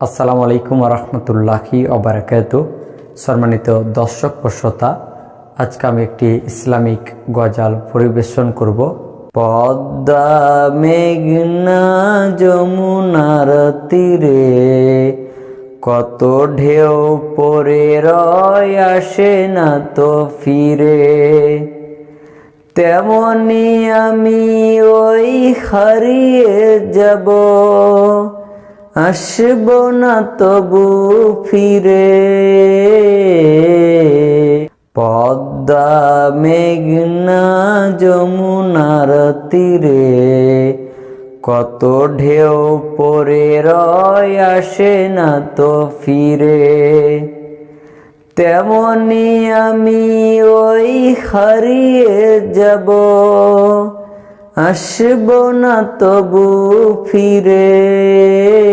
আসসালামু আলাইকুম রহমতুল্লাহি অবরাকাত সম্মানিত দর্শক শ্রোতা, আজকে আমি একটি ইসলামিক গজাল পরিবেশন করব। পদ্মা মেঘনা যমুনার তীরে কত ঢেউ পরে রয় আসে না তো ফিরে। তেমনি আমি ওই হারিয়ে যাব। আসব না তবু ফিরে। পদ্মা, মেঘনা, যমুনার তীরে কত ঢেউ পরে রয় আসে না তো ফিরে। তেমনি আমি ওই হারিয়ে যাব। আসব না তবু ফিরে।